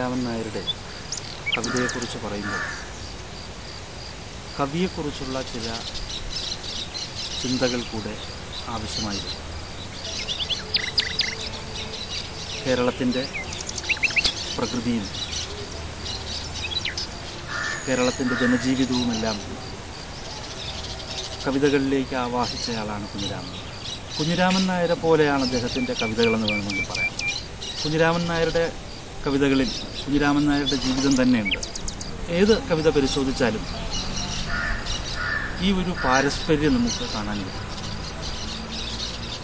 കുഞ്ഞിരാമൻ നായരുടെ കവിതയെക്കുറിച്ച് പറയുമ്പോൾ കവിയെക്കുറിച്ചുള്ള ചില ചിന്തകൾ കൂടെ ആവശ്യമായിരുന്നു. കേരളത്തിന്റെ പ്രകൃതിയും കേരളത്തിന്റെ ജനജീവിതവുമെല്ലാം കവിതകളിലേക്ക് ആവാഹിച്ചയാളാണ് കുഞ്ഞിരാമൻ. കുഞ്ഞിരാമൻ നായരെ പോലെയാണ് അദ്ദേഹത്തിന്റെ കവിതകളെന്ന് വേണമെങ്കിൽ പറയാം. കുഞ്ഞിരാമൻ നായരുടെ കവിതകളിൽ കുഞ്ഞിരാമൻ നായരുടെ ജീവിതം തന്നെയുണ്ട്. ഏത് കവിത പരിശോധിച്ചാലും ഈ ഒരു പാരസ്പര്യം നമുക്ക് കാണാൻ കഴിയും.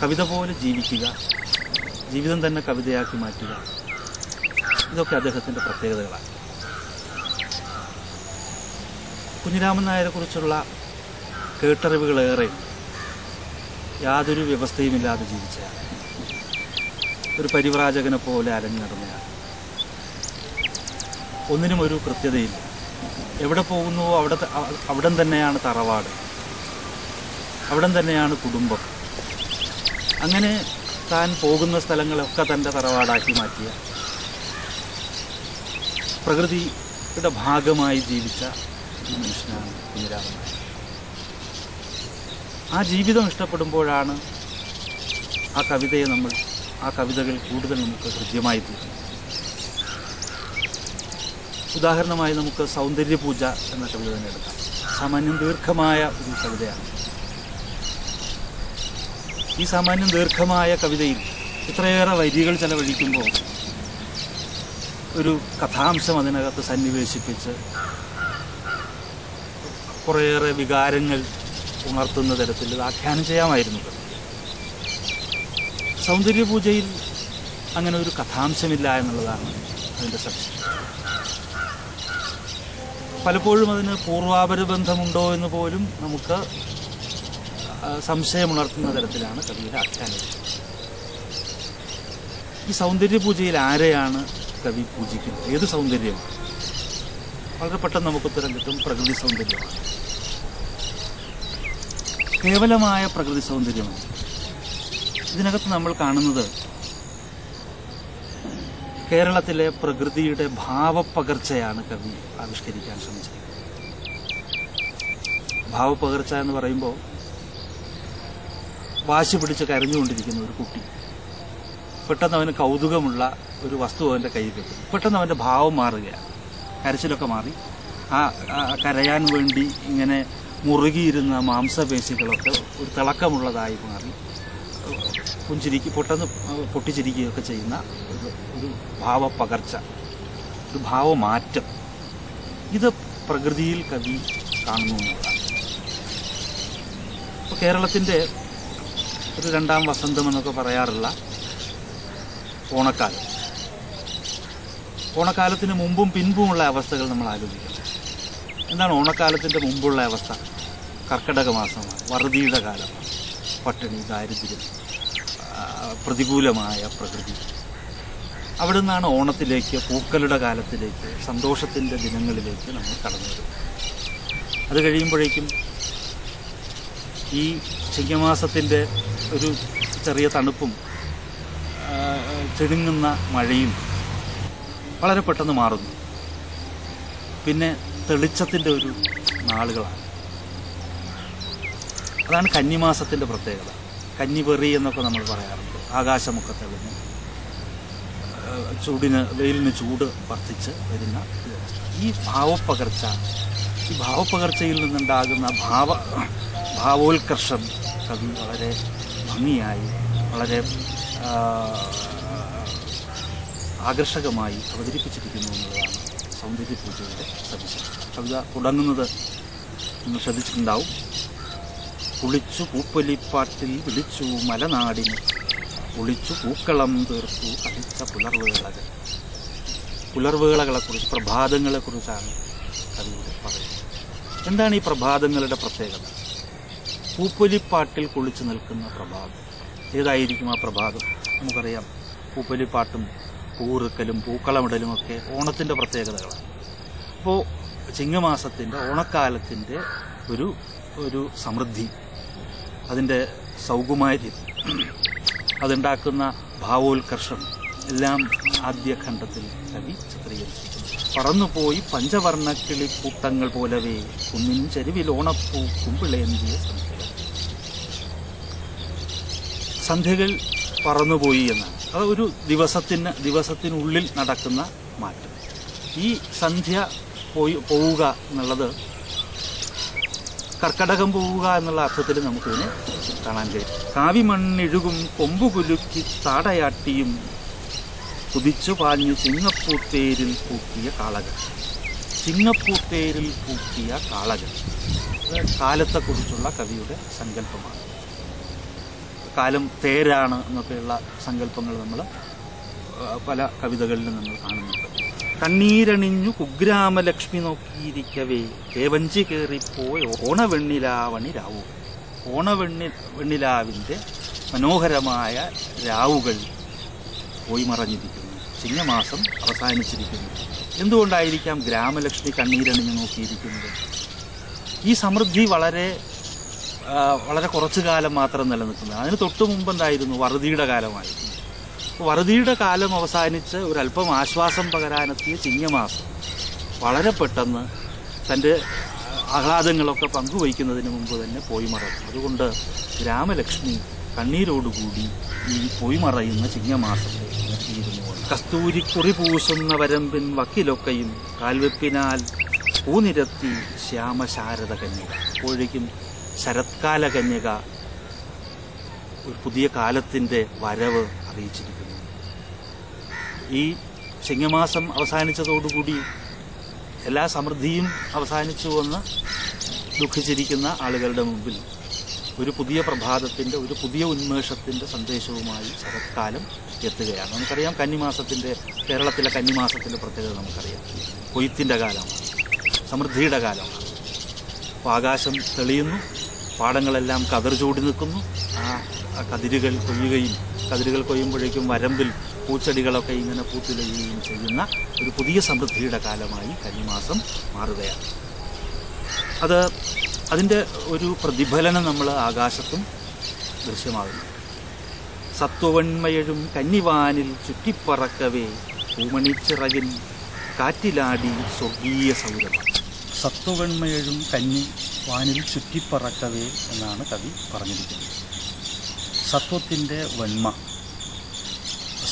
കവിത പോലെ ജീവിക്കുക ജീവിതം തന്നെ കവിതയാക്കി മാറ്റുക ഇതൊക്കെ അദ്ദേഹത്തിന്റെ പ്രത്യേകതകളാണ്. കുഞ്ഞിരാമൻ നായരെ കുറിച്ചുള്ള കേട്ടറിവുകളേറെ യാതൊരു വ്യവസ്ഥയുമില്ലാതെ ജീവിച്ച ഒരു പരിവ്രാജകനെ പോലെ അലഞ്ഞു ഒന്നിനും ഒരു കൃത്യതയില്ല. എവിടെ പോകുന്നുവോ അവിടെ അവിടം തന്നെയാണ് തറവാട്. അവിടം തന്നെയാണ് കുടുംബം. അങ്ങനെ താൻ പോകുന്ന സ്ഥലങ്ങളൊക്കെ തന്റെ തറവാടാക്കി മാറ്റിയ. പ്രകൃതിയുടെ ഭാഗമായി ജീവിച്ച ഒരു മനുഷ്യനാണ് കുഞ്ഞിരാമൻ. ആ ജീവിതം ഇഷ്ടപ്പെടുമ്പോഴാണ് ആ കവിതയെ നമ്മൾ ആ കവിതകൾ കൂടുതൽ നമുക്ക് ഹൃദ്യമായി തീരും ഉദാഹരണമായി നമുക്ക് സൗന്ദര്യപൂജ എന്ന കവിത തന്നെ എടുക്കാം. സാമാന്യം ദീർഘമായ ഒരു കവിതയാണ്. ഈ സാമാന്യം ദീർഘമായ കവിതയിൽ ഇത്രയേറെ വരികൾ ചെലവഴിക്കുമ്പോൾ ഒരു കഥാംശം അതിനകത്ത് സന്നിവേശിപ്പിച്ച് കുറേയേറെ വികാരങ്ങൾ ഉണർത്തുന്ന തരത്തിൽ വ്യാഖ്യാനം ചെയ്യാമായിരുന്നു. സൗന്ദര്യപൂജയിൽ അങ്ങനെ ഒരു കഥാംശമില്ല എന്നുള്ളതാണ് അതിന്റെ സത്യം പലപ്പോഴും അതിന് പൂർവാപര ബന്ധമുണ്ടോ എന്ന് പോലും നമുക്ക് സംശയമുണർത്തുന്ന തരത്തിലാണ് കവിയുടെ ആഖ്യാനം ഈ സൗന്ദര്യ പൂജയിൽ ആരെയാണ് കവി പൂജിക്കുന്നത്? ഏത് സൗന്ദര്യം? വളരെ പെട്ടെന്ന് നമുക്ക് ഉത്തരം കിട്ടും. പ്രകൃതി സൗന്ദര്യമാണ്. കേവലമായ പ്രകൃതി സൗന്ദര്യമാണ്. ഇതിനകത്ത് നമ്മൾ കാണുന്നത് കേരളത്തിലെ പ്രകൃതിയുടെ ഭാവപ്പകർച്ചയാണ് കവി ആവിഷ്കരിക്കാൻ ശ്രമിച്ചിരിക്കുന്നത്. ഭാവപ്പകർച്ച എന്ന് പറയുമ്പോൾ വാശി പിടിച്ച് കരഞ്ഞുകൊണ്ടിരിക്കുന്ന ഒരു കുട്ടി. പെട്ടെന്ന് അവന് കൗതുകമുള്ള ഒരു വസ്തു അവന്റെ കയ്യിൽ കിട്ടും. പെട്ടെന്ന് അവന്റെ ഭാവം മാറുകയാണ്. കരച്ചിലൊക്കെ മാറി. ആ കരയാൻ വേണ്ടി ഇങ്ങനെ മുറുകിയിരുന്ന മാംസപേശികളൊക്കെ ഒരു തിളക്കമുള്ളതായി മാറി. പുഞ്ചിരിക്ക് പെട്ടെന്ന് പൊട്ടിച്ചിരിക്കുകയൊക്കെ ചെയ്യുന്ന ഒരു ഒരു ഭാവപ്പകർച്ച ഒരു ഭാവമാറ്റം. ഇത് പ്രകൃതിയിൽ കവി കാണുന്നു എന്നുള്ളതാണ്. ഇപ്പോൾ കേരളത്തിന്റെ ഒരു രണ്ടാം വസന്തം എന്നൊക്കെ പറയാറുള്ള ഓണക്കാലം. ഓണക്കാലത്തിന് മുമ്പും പിൻപുമുള്ള അവസ്ഥകൾ നമ്മൾ ആലോചിക്കണം. എന്താണ് ഓണക്കാലത്തിന്റെ മുമ്പുള്ള അവസ്ഥ? കർക്കിടക മാസമാണ് വറുതിയുടെ കാലമാണ്. പട്ടിണി ദാരിദ്ര്യം പ്രതികൂലമായ പ്രകൃതി. അവിടെ നിന്നാണ് ഓണത്തിലേക്ക് പൂക്കളുടെ കാലത്തിലേക്ക് സന്തോഷത്തിന്റെ ദിനങ്ങളിലേക്ക് നമ്മൾ കടന്നു വരുന്നത് അത് കഴിയുമ്പോഴേക്കും ഈ ചിങ്ങമാസത്തിന്റെ ഒരു ചെറിയ തണുപ്പും ചെടുങ്ങുന്ന മഴയും വളരെ പെട്ടെന്ന് മാറുന്നു. പിന്നെ തെളിച്ചത്തിന്റെ ഒരു നാളുകളാണ്. അതാണ് കന്നിമാസത്തിന്റെ പ്രത്യേകത. കന്നിപെറി എന്നൊക്കെ നമ്മൾ പറയാറുണ്ട്. ആകാശമൊക്കെ ചൂടിന് വെയിലിന് ചൂട് വർദ്ധിച്ച് വരുന്ന ഈ ഭാവപ്പകർച്ച ഈ ഭാവപ്പകർച്ചയിൽ നിന്നുണ്ടാകുന്ന ഭാവ ഭാവോത്കർഷം കവി വളരെ ഭംഗിയായി വളരെ ആകർഷകമായി അവതരിപ്പിച്ചിരിക്കുന്നു എന്നുള്ളതാണ് സൗന്ദര്യപൂജയുടെ സവിശേഷത കവിത തുടങ്ങുന്നത് നിങ്ങൾ ശ്രദ്ധിച്ചിട്ടുണ്ടാവും. കുളിച്ചു പൂപ്പൊലിപ്പാട്ടിൽ വിളിച്ചു മലനാടിന് കുളിച്ചു പൂക്കളം തീർത്തു. കളിച്ച പുലർവേളകൾ. പുലർവേളകളെക്കുറിച്ച് പ്രഭാതങ്ങളെക്കുറിച്ചാണ് കവിയുടെ പറയുന്നത്. എന്താണ് ഈ പ്രഭാതങ്ങളുടെ പ്രത്യേകത? പൂപ്പൊലിപ്പാട്ടിൽ കുളിച്ചു നിൽക്കുന്ന പ്രഭാതം. ഏതായിരിക്കും ആ പ്രഭാതം? നമുക്കറിയാം. പൂപ്പൊലിപ്പാട്ടും പൂറുക്കലും പൂക്കളമിടലും ഒക്കെ ഓണത്തിന്റെ പ്രത്യേകതകളാണ്. അപ്പോൾ ചിങ്ങമാസത്തിന്റെ ഓണക്കാലത്തിന്റെ ഒരു ഒരു സമൃദ്ധി അതിന്റെ സൗകുമാര്യം. അതുണ്ടാക്കുന്ന ഭാവോത്കർഷം എല്ലാം ആദ്യഖണ്ഡത്തിൽ കവി ചിത്രീകരിച്ചിരിക്കുന്നു. പറന്നുപോയി പഞ്ചവർണക്കിളി കൂട്ടങ്ങൾ പോലവേ കുന്നിൻ ചെരുവിൽ ഓണപ്പൂ കുമ്പിളേന്തിയ സന്ധ്യകൾ സന്ധ്യകൾ പറന്നുപോയി എന്നാണ്. അത് ഒരു ദിവസത്തിന് ദിവസത്തിനുള്ളിൽ നടക്കുന്ന മാറ്റം. ഈ സന്ധ്യ പോയി പോവുക എന്നുള്ളത് കർക്കടകം പോവുക എന്നുള്ള അർത്ഥത്തിൽ നമുക്കിതിനെ കാണാൻ കഴിയും. കാവിമണ്ണിഴുകും കൊമ്പുകുലുക്കി താടയാട്ടിയും കുതിച്ചു പാഞ്ഞ് ചിങ്ങപ്പൂത്തേരിൽ പൂക്കിയ കാളകൾ. ചിങ്ങപ്പൂത്തേരിൽ പൂക്കിയ കാളകൾ. കാലത്തെക്കുറിച്ചുള്ള കവിയുടെ സങ്കല്പമാണ്. കാലം തേരാണ് എന്നൊക്കെയുള്ള സങ്കല്പങ്ങൾ നമ്മൾ പല കവിതകളിലും നമ്മൾ കാണുന്നുണ്ട്. കണ്ണീരണിഞ്ഞു കുഗ്രാമലക്ഷ്മി നോക്കിയിരിക്കവേ തേവഞ്ചി കയറിപ്പോയ ഓണവെണ്ണിലാവണി രാവു ഓണവെണ്ണി വെണ്ണിലാവിന്റെ മനോഹരമായ രാവുകൾ പോയി മറഞ്ഞിരിക്കുന്നു. ചിങ്ങമാസം അവസാനിച്ചിരിക്കുന്നു. എന്തുകൊണ്ടായിരിക്കാം ഗ്രാമലക്ഷ്മി കണ്ണീരണിഞ്ഞു നോക്കിയിരിക്കുന്നത്? ഈ സമൃദ്ധി വളരെ വളരെ കുറച്ചു കാലം മാത്രം നിലനിൽക്കുന്നത് അതിന് തൊട്ടു മുമ്പ് എന്തായിരുന്നു? വറുതിയുടെ കാലമായിരുന്നു. വറുതിയുടെ കാലം അവസാനിച്ച് ഒരല്പം ആശ്വാസം പകരാനെത്തിയ ചിങ്ങമാസം വളരെ പെട്ടെന്ന് തന്റെ ആഹ്ലാദങ്ങളൊക്കെ പങ്കുവയ്ക്കുന്നതിന് മുമ്പ് തന്നെ പോയി മറക്കും. അതുകൊണ്ട് ഗ്രാമലക്ഷ്മി കണ്ണീരോടുകൂടി ഈ പോയി മറയുന്ന ചിങ്ങമാസത്തെ കസ്തൂരിക്കുറി പൂശുന്ന വരമ്പിൻ വക്കിലൊക്കെയും കാൽവെപ്പിനാൽ പൂനിരത്തി ശ്യാമശാരദ കന്യക അപ്പോഴേക്കും ശരത്കാല കന്യക ഒരു പുതിയ കാലത്തിന്റെ വരവ് അറിയിച്ചിരിക്കുന്നു. ഈ ചിങ്ങമാസം അവസാനിച്ചതോടുകൂടി എല്ലാ സമൃദ്ധിയും അവസാനിച്ചു വന്ന് ദുഃഖിച്ചിരിക്കുന്ന ആളുകളുടെ മുമ്പിൽ ഒരു പുതിയ പ്രഭാതത്തിന്റെ ഒരു പുതിയ ഉന്മേഷത്തിന്റെ സന്ദേശവുമായി ശരത്കാലം എത്തുകയാണ്. നമുക്കറിയാം കന്നിമാസത്തിന്റെ കേരളത്തിലെ കന്നിമാസത്തിന്റെ പ്രത്യേകത നമുക്കറിയാം. കൊയ്ത്തിന്റെ കാലമാണ് സമൃദ്ധിയുടെ കാലമാണ് അപ്പോൾ ആകാശം തെളിയുന്നു പാടങ്ങളെല്ലാം കതിർ ചൂടി നിൽക്കുന്നു. ആ കതിരുകൾ കൊയ്യുകയും കതിരുകൾ കൊയ്യുമ്പോഴേക്കും വരമ്പിൽ പൂച്ചെടികളൊക്കെ ഇങ്ങനെ പൂത്തുലയുകയും ചെയ്യുന്ന ഒരു പുതിയ സമൃദ്ധിയുടെ കാലമായി കന്നിമാസം മാറുകയാണ്. അത് അതിന്റെ ഒരു പ്രതിഫലനം നമ്മൾ ആകാശത്തും ദൃശ്യമാകുന്നു. സത്വവന്മയഴും കന്നിവാനിൽ ചുറ്റിപ്പറക്കവേ പൂമണിച്ചിറകിൻ കാറ്റിലാടി സ്വർഗീയ സൗരഭം. സത്വവന്മയഴും കന്നി വാനിൽ ചുറ്റിപ്പറക്കവേ എന്നാണ് കവി പറഞ്ഞിരിക്കുന്നത്. സത്വത്തിന്റെ വെണ്മ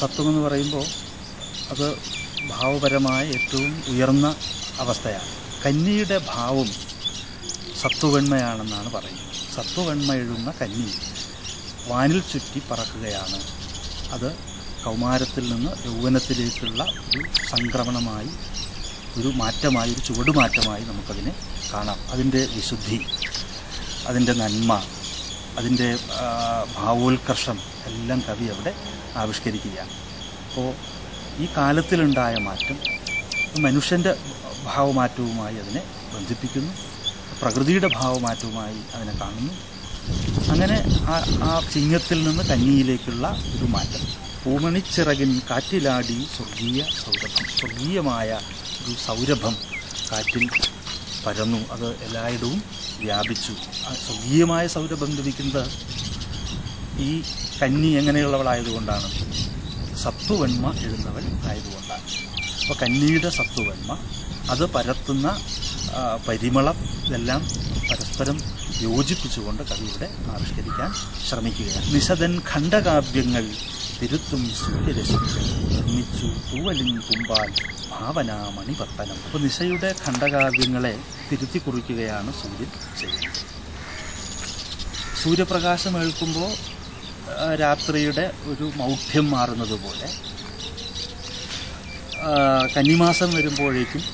സത്വം എന്ന് പറയുമ്പോൾ അത് ഭാവപരമായ ഏറ്റവും ഉയർന്ന അവസ്ഥയാണ്. കന്നിയുടെ ഭാവം സത്വവെണ്മയാണെന്നാണ് പറയുന്നത്. സത്വവെണ്മ എഴുതുന്ന കന്നി വാനിൽ ചുറ്റി പറക്കുകയാണ്. അത് കൗമാരത്തിൽ നിന്ന് യൗവനത്തിലേക്കുള്ള ഒരു സംക്രമണമായി ഒരു മാറ്റമായി ഒരു ചുവടുമാറ്റമായി നമുക്കതിനെ കാണാം. അതിന്റെ വിശുദ്ധി അതിന്റെ നന്മ അതിന്റെ ഭാവോത്കർഷം എല്ലാം കവി അവിടെ ആവിഷ്കരിക്കുകയാണ് അപ്പോൾ ഈ കാലത്തിലുണ്ടായ മാറ്റം മനുഷ്യന്റെ ഭാവമാറ്റവുമായി അതിനെ ബന്ധിപ്പിക്കുന്നു. പ്രകൃതിയുടെ ഭാവമാറ്റവുമായി അതിനെ കാണുന്നു. അങ്ങനെ ആ ആ ചിങ്ങത്തിൽ നിന്ന് കന്നിയിലേക്കുള്ള ഒരു മാറ്റം. പൂമണിച്ചിറകിൻ കാറ്റിലാടി സ്വർഗീയ സൗരഭം. സ്വർഗീയമായ ഒരു സൗരഭം കാറ്റിൽ പരന്നു. അത് എല്ലായിടവും വ്യാപിച്ചു. സ്വർഗീയമായ സൗരഭം ലഭിക്കുന്നത് ഈ കന്നി എങ്ങനെയുള്ളവളായതുകൊണ്ടാണ്? സത്വവന്മ എഴുന്നവൻ ആയതുകൊണ്ടാണ്. അപ്പോൾ കന്നിയുടെ സത്വവന്മ അത് പരത്തുന്ന പരിമളം ഇതെല്ലാം പരസ്പരം യോജിപ്പിച്ചുകൊണ്ട് കവിയുടെ ആവിഷ്കരിക്കാൻ ശ്രമിക്കുകയാണ്. നിശദൻ ഖണ്ഡകാവ്യങ്ങൾ തിരുത്തും സൂര്യരശ്മികൾ നിർമ്മിച്ചു തൂവലിൻ തുമ്പാൽ ഭാവനാമണിപത്തനം അപ്പോൾ നിശയുടെ ഖണ്ഡകാവ്യങ്ങളെ തിരുത്തി കുറിക്കുകയാണ് സൂര്യൻ ചെയ്യുന്നത്. സൂര്യപ്രകാശം ഏൽക്കുമ്പോൾ രാത്രിയുടെ ഒരു മൗഢ്യം മാറുന്നത് പോലെ കന്നിമാസം വരുമ്പോഴേക്കും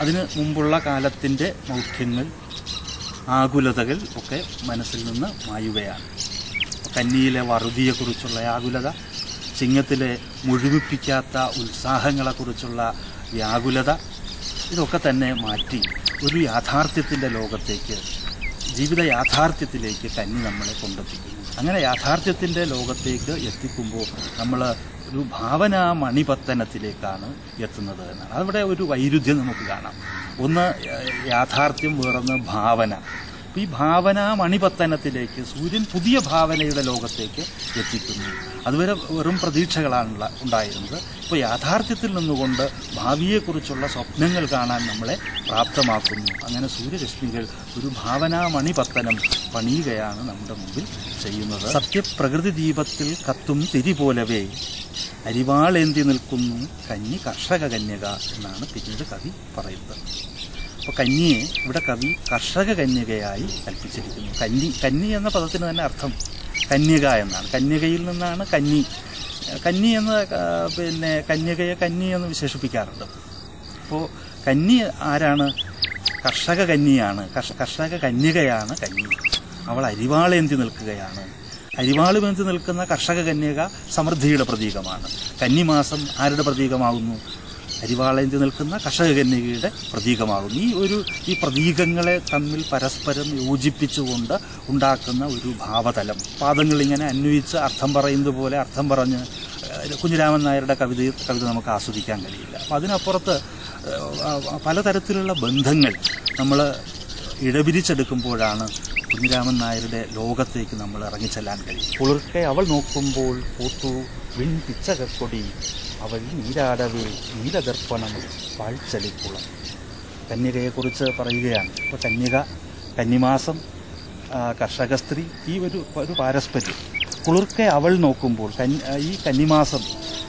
അതിന് മുമ്പുള്ള കാലത്തിന്റെ മൗഢ്യങ്ങൾ ആകുലതകൾ ഒക്കെ മനസ്സിൽ നിന്ന് മായുകയാണ്. കന്നിയിലെ വറുതിയെക്കുറിച്ചുള്ള ആകുലത ചിങ്ങത്തിലെ മുഴുവിപ്പിക്കാത്ത ഉത്സാഹങ്ങളെക്കുറിച്ചുള്ള വ്യാകുലത ഇതൊക്കെ തന്നെ മാറ്റി ഒരു യാഥാർത്ഥ്യത്തിന്റെ ലോകത്തേക്ക് ജീവിത യാഥാർത്ഥ്യത്തിലേക്ക് കന്നി നമ്മളെ കൊണ്ടെത്തിക്കുന്നു. അങ്ങനെ യാഥാർത്ഥ്യത്തിന്റെ ലോകത്തേക്ക് എത്തിക്കുമ്പോൾ നമ്മൾ ഒരു ഭാവനാ മണിപത്തനത്തിലേക്കാണ് എത്തുന്നത് എന്നാണ്. അവിടെ ഒരു വൈരുദ്ധ്യം നമുക്ക് കാണാം. ഒന്ന് യാഥാർത്ഥ്യം വേറൊന്ന് ഭാവന. ഈ ഭാവന മണിപത്തനത്തിലേക്ക് സൂര്യൻ പുതിയ ഭാവനയുടെ ലോകത്തേക്ക് എത്തിക്കുന്നു. അതുവരെ വെറും പ്രതീക്ഷകളാണുള്ള ഉണ്ടായിരുന്നത്. ഇപ്പോൾ യാഥാർത്ഥ്യത്തിൽ നിന്നുകൊണ്ട് ഭാവിയെക്കുറിച്ചുള്ള സ്വപ്നങ്ങൾ കാണാൻ നമ്മളെ പ്രാപ്തമാക്കുന്നു. അങ്ങനെ സൂര്യരശ്മികൾ ഒരു ഭാവനാ മണിപത്തനം പണിയുകയാണ് നമ്മുടെ മുമ്പിൽ ചെയ്യുന്നത്. സത്യപ്രകൃതി ദീപത്തിൽ കത്തും തിരി പോലവേ. അരിവാളേന്തി നിൽക്കുന്നു കന്നി കർഷക കന്യക എന്നാണ് പിന്നീട് കവി പറയുന്നത്. അപ്പോൾ കന്നിയെ ഇവിടെ കവി കർഷക കന്യകയായി കൽപ്പിച്ചിരിക്കുന്നു. കന്നി കന്നി എന്ന പദത്തിന് തന്നെ അർത്ഥം കന്യക എന്നാണ്. കന്യകയിൽ നിന്നാണ് കന്നി. കന്നി എന്ന പിന്നെ കന്യകയെ കന്നി എന്ന് വിശേഷിപ്പിക്കാറുണ്ട്. അപ്പോൾ കന്നി ആരാണ്? കർഷക കന്നിയാണ്. കർഷക കന്യകയാണ് കന്നി. അവൾ അരിവാളേന്തി നിൽക്കുകയാണ്. അരിവാളുമേന്തി നിൽക്കുന്ന കർഷക കന്യക സമൃദ്ധിയുടെ പ്രതീകമാണ്. കന്നിമാസം ആരുടെ പ്രതീകമാകുന്നു? അരിവാളേന്തി നിൽക്കുന്ന കർഷക കന്യകയുടെ പ്രതീകമാകുന്നു. ഈ ഒരു ഈ പ്രതീകങ്ങളെ തമ്മിൽ പരസ്പരം യോജിപ്പിച്ചുകൊണ്ട് ഉണ്ടാക്കുന്ന ഒരു ഭാവതലം. പാദങ്ങൾ ഇങ്ങനെ അന്വയിച്ച് അർത്ഥം പറയുന്നത് പോലെ അർത്ഥം പറഞ്ഞ് കുഞ്ഞുരാമൻ നായരുടെ കവിത കവിത നമുക്ക് ആസ്വദിക്കാൻ കഴിയില്ല. അപ്പം അതിനപ്പുറത്ത് പലതരത്തിലുള്ള ബന്ധങ്ങൾ നമ്മൾ ഇടപിരിച്ചെടുക്കുമ്പോഴാണ് കുഞ്ഞിരാമൻ നായരുടെ ലോകത്തേക്ക് നമ്മൾ ഇറങ്ങിച്ചെല്ലാൻ കഴിയും കുളിർക്കെ അവൾ നോക്കുമ്പോൾ പൂത്തു വിൺ പിച്ചകക്കൊടി അവൾ നീരാടവേ നീലദർപ്പണം പാഴ്ചലിക്കുളം കന്യകയെക്കുറിച്ച് പറയുകയാണ്. ഇപ്പോൾ കന്യക കന്നിമാസം കർഷക സ്ത്രീ ഈ ഒരു ഒരു പാരസ്പര്യം. കുളിർക്കെ അവൾ നോക്കുമ്പോൾ കന്നി ഈ കന്നിമാസം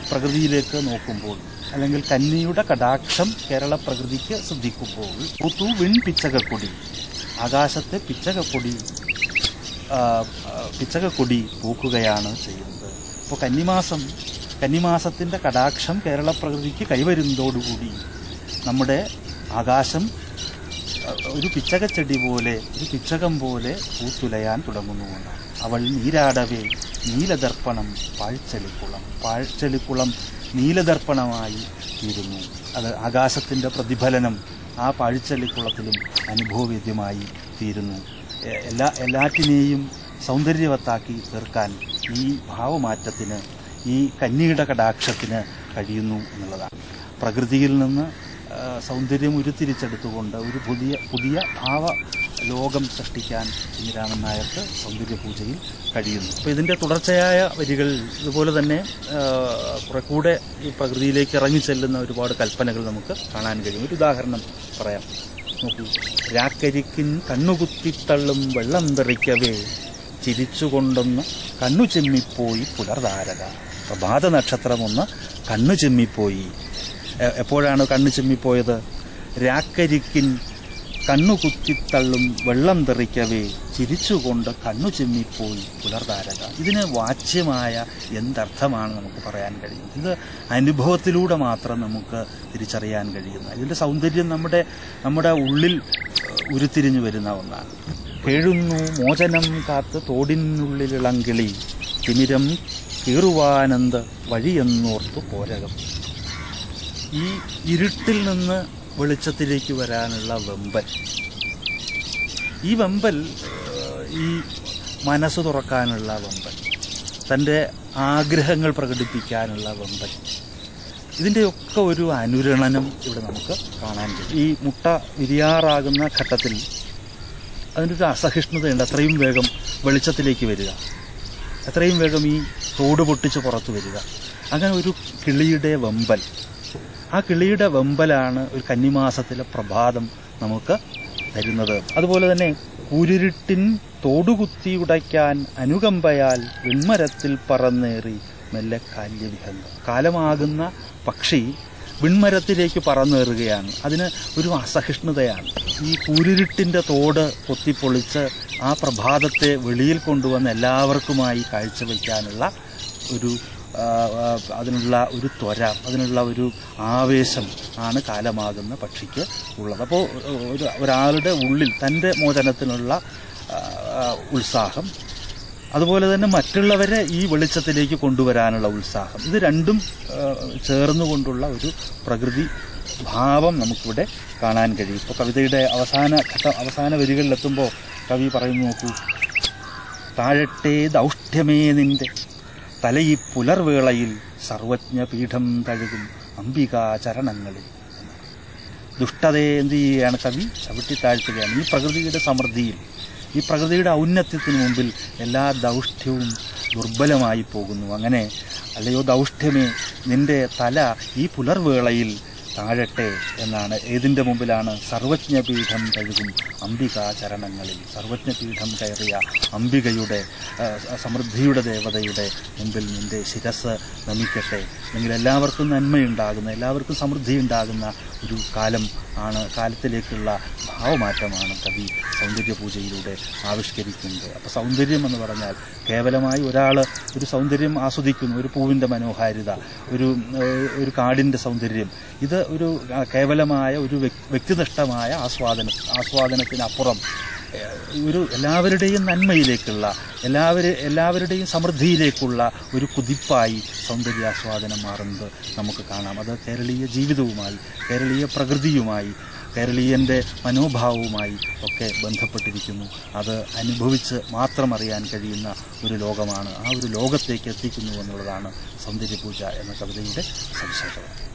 പ്രകൃതിയിലേക്ക് നോക്കുമ്പോൾ അല്ലെങ്കിൽ കന്നിയുടെ കടാക്ഷം കേരള പ്രകൃതിക്ക് ശ്രദ്ധിക്കുമ്പോൾ പുത്തു വിൺ പിച്ചകക്കൊടി ആകാശത്തെ പിച്ചകക്കൊടി പിച്ചകക്കൊടി പൂക്കുകയാണ് ചെയ്യുന്നത്. അപ്പോൾ കന്നിമാസം കന്നിമാസത്തിന്റെ കടാക്ഷം കേരള പ്രകൃതിക്ക് കൈവരുന്നതോടുകൂടി നമ്മുടെ ആകാശം ഒരു പിച്ചകച്ചെടി പോലെ ഒരു പിച്ചകം പോലെ പൂത്തുലയാൻ തുടങ്ങുന്നുകൊണ്ടാണ് അവൾ നീരാടവേ നീലദർപ്പണം പാഴ്ചെളിക്കുളം പാഴ്ചെളിക്കുളം നീലദർപ്പണമായി തീരുന്നു. അത് ആകാശത്തിന്റെ പ്രതിഫലനം ആ പാഴ്ചെളിക്കുളത്തിലും അനുഭവവേദ്യമായി തീരുന്നു. എല്ലാ എല്ലാറ്റിനെയും സൗന്ദര്യവത്താക്കി തീർക്കാൻ ഈ ഭാവമാറ്റത്തിന് ഈ കന്നിയുടെ കടാക്ഷത്തിന് കഴിയുന്നു എന്നുള്ളതാണ്. പ്രകൃതിയിൽ നിന്ന് സൗന്ദര്യം ഉരുത്തിരിച്ചെടുത്തുകൊണ്ട് ഒരു പുതിയ പുതിയ ഭാവ ലോകം സൃഷ്ടിക്കാൻ കുഞ്ഞിരാമൻ നായർക്ക് സൗന്ദര്യ പൂജയിൽ കഴിയുന്നു. അപ്പോൾ ഇതിന്റെ തുടർച്ചയായ വരികൾ ഇതുപോലെ തന്നെ കൂടെ ഈ പ്രകൃതിയിലേക്ക് ഇറങ്ങി ചെല്ലുന്ന ഒരുപാട് കൽപ്പനകൾ നമുക്ക് കാണാൻ കഴിയും. ഒരു ഉദാഹരണം പറയാം. നോക്കൂ. രാക്കരിക്കിൻ കണ്ണുകുത്തിത്തള്ളും വെള്ളം തെറിക്കവേ ചിരിച്ചുകൊണ്ടൊന്ന് കണ്ണു ചെമ്മിപ്പോയി പുലർതാരക പ്രഭാത നക്ഷത്രമൊന്ന് കണ്ണു ചെമ്മിപ്പോയി. എപ്പോഴാണ് കണ്ണു ചെമ്മിപ്പോയത്? രാക്കരിക്കിൻ കണ്ണു കുത്തിത്തള്ളും വെള്ളം തെറിക്കവേ ചിരിച്ചുകൊണ്ട് കണ്ണു ചെമ്മിപ്പോയി പുലർതാരക. ഇതിന് വാച്യമായ എന്തർത്ഥമാണ് നമുക്ക് പറയാൻ കഴിയും? ഇത് അനുഭവത്തിലൂടെ മാത്രം നമുക്ക് തിരിച്ചറിയാൻ കഴിയുന്ന ഇതിന്റെ സൗന്ദര്യം നമ്മുടെ നമ്മുടെ ഉള്ളിൽ ഉരുത്തിരിഞ്ഞു വരുന്ന ഒന്നാണ്. കേഴുന്നു മോചനം കാത്ത് തോടിനുള്ളിലിളങ്കിളി തിമിരം കീറുവാനന്ത് വഴിയെന്നോർത്തു പോരകം. ഈ ഇരുട്ടിൽ നിന്ന് വെളിച്ചത്തിലേക്ക് വരാനുള്ള വെമ്പൽ. ഈ വെമ്പൽ ഈ മനസ്സ് തുറക്കാനുള്ള വെമ്പൽ. തന്റെ ആഗ്രഹങ്ങൾ പ്രകടിപ്പിക്കാനുള്ള വെമ്പൽ. ഇതിന്റെയൊക്കെ ഒരു അനുരണനം ഇവിടെ നമുക്ക് കാണാൻ കഴിയും ഈ മുട്ട വിരിയാറാകുന്ന ഘട്ടത്തിൽ അതിന്റെ ഒരു അസഹിഷ്ണുതയുണ്ട്. അത്രയും വേഗം വെളിച്ചത്തിലേക്ക് വരിക. എത്രയും വേഗം ഈ തോട് പൊട്ടിച്ച് പുറത്തു വരിക. അങ്ങനെ ഒരു കിളിയുടെ വെമ്പൽ. ആ കിളിയുടെ വെമ്പലാണ് ഒരു കന്നിമാസത്തിലെ പ്രഭാതം നമുക്ക് തരുന്നത്. അതുപോലെ തന്നെ കുരുരുട്ടിൻ തോടുകുത്തി ഉടയ്ക്കാൻ അനുകമ്പയാൽ വിൺമരത്തിൽ പറന്നേറി മെല്ലെ കാല്യവിഹങ്ങൾ കാലമാകുന്ന പക്ഷി വിൺമരത്തിലേക്ക് പറന്നേറുകയാണ്. അതിന് ഒരു അസഹിഷ്ണുതയാണ്. ഈ കുരുരുട്ടിന്റെ തോട് കൊത്തിപ്പൊളിച്ച് ആ പ്രഭാതത്തെ വെളിയിൽ കൊണ്ടുവന്ന് എല്ലാവർക്കുമായി കാഴ്ചവെക്കാനുള്ള ഒരു അതിനുള്ള ഒരു ത്വര അതിനുള്ള ഒരു ആവേശം ആണ് കാലമാകുന്ന പക്ഷിക്ക് ഉള്ളത്. അപ്പോൾ ഒരു ഒരാളുടെ ഉള്ളിൽ തന്റെ മോചനത്തിനുള്ള ഉത്സാഹം. അതുപോലെ തന്നെ മറ്റുള്ളവരെ ഈ വെളിച്ചത്തിലേക്ക് കൊണ്ടുവരാനുള്ള ഉത്സാഹം. ഇത് രണ്ടും ചേർന്നുകൊണ്ടുള്ള ഒരു പ്രകൃതി ഭാവം നമുക്കിവിടെ കാണാൻ കഴിയും. ഇപ്പോൾ കവിതയുടെ അവസാന ഘട്ട അവസാന വരികളിലെത്തുമ്പോൾ കവി പറയുന്നു നോക്കൂ താഴട്ടേ ദൗഷ്ട്യമേ നിന്റെ തലയി പുലർവേളയിൽ സർവജ്ഞപീഠം തഴുകും അംബികാ ചരണങ്ങളിൽ ദുഷ്ടതയെ എന്ത് ചെയ്യുകയാണ് കവി? ചവിട്ടി താഴ്ത്തുകയാണ് ഈ പ്രകൃതിയുടെ സമൃദ്ധിയിൽ ഈ പ്രകൃതിയുടെ ഔന്നത്യത്തിന് മുമ്പിൽ എല്ലാ ദൗഷ്ട്യവും ദുർബലമായി പോകുന്നു. അങ്ങനെ അല്ലയോ ദൗഷ്ട്യമേ നിന്റെ തല ഈ പുലർവേളയിൽ താഴട്ടെ എന്നാണ്. ഏതിന്റെ മുമ്പിലാണ് സർവജ്ഞപീഠം കഴുകും അംബിക ചരണങ്ങളിൽ സർവജ്ഞപീഠം കയറിയ അംബികയുടെ സമൃദ്ധിയുടെ ദേവതയുടെ മുമ്പിൽ നിന്റെ ശിരസ് നമിക്കട്ടെ. അല്ലെങ്കിൽ എല്ലാവർക്കും നന്മയുണ്ടാകുന്ന എല്ലാവർക്കും സമൃദ്ധി ഉണ്ടാകുന്ന ഒരു കാലം ആണ് കാലത്തിലേക്കുള്ള ഭാവമാറ്റമാണ് കവി സൗന്ദര്യ പൂജയിലൂടെ ആവിഷ്കരിക്കുന്നത്. അപ്പോൾ സൗന്ദര്യം എന്ന് പറഞ്ഞാൽ കേവലമായി ഒരാൾ ഒരു സൗന്ദര്യം ആസ്വദിക്കുന്നു ഒരു പൂവിന്റെ മനോഹാരിത ഒരു ഒരു കാടിന്റെ സൗന്ദര്യം. ഇത് ഒരു കേവലമായ ഒരു വ്യക്- വ്യക്തിനിഷ്ഠമായ ആസ്വാദന ആസ്വാദനത്തിനപ്പുറം ഏഹ്, ഒരു എല്ലാവരുടെയും നന്മയിലേക്കുള്ള എല്ലാവരും എല്ലാവരുടെയും സമൃദ്ധിയിലേക്കുള്ള ഒരു കുതിപ്പായി സൗന്ദര്യാസ്വാദനം മാറുന്നത് നമുക്ക് കാണാം. അത് കേരളീയ ജീവിതവുമായി കേരളീയ പ്രകൃതിയുമായി കേരളീയന്റെ മനോഭാവവുമായി ഒക്കെ ബന്ധപ്പെട്ടിരിക്കുന്നു. അത് അനുഭവിച്ച് മാത്രം അറിയാൻ കഴിയുന്ന ഒരു ലോകമാണ്. ആ ഒരു ലോകത്തേക്ക് എത്തിക്കുന്നു എന്നുള്ളതാണ് സൗന്ദര്യപൂജ എന്ന കവിതയുടെ സവിശേഷത.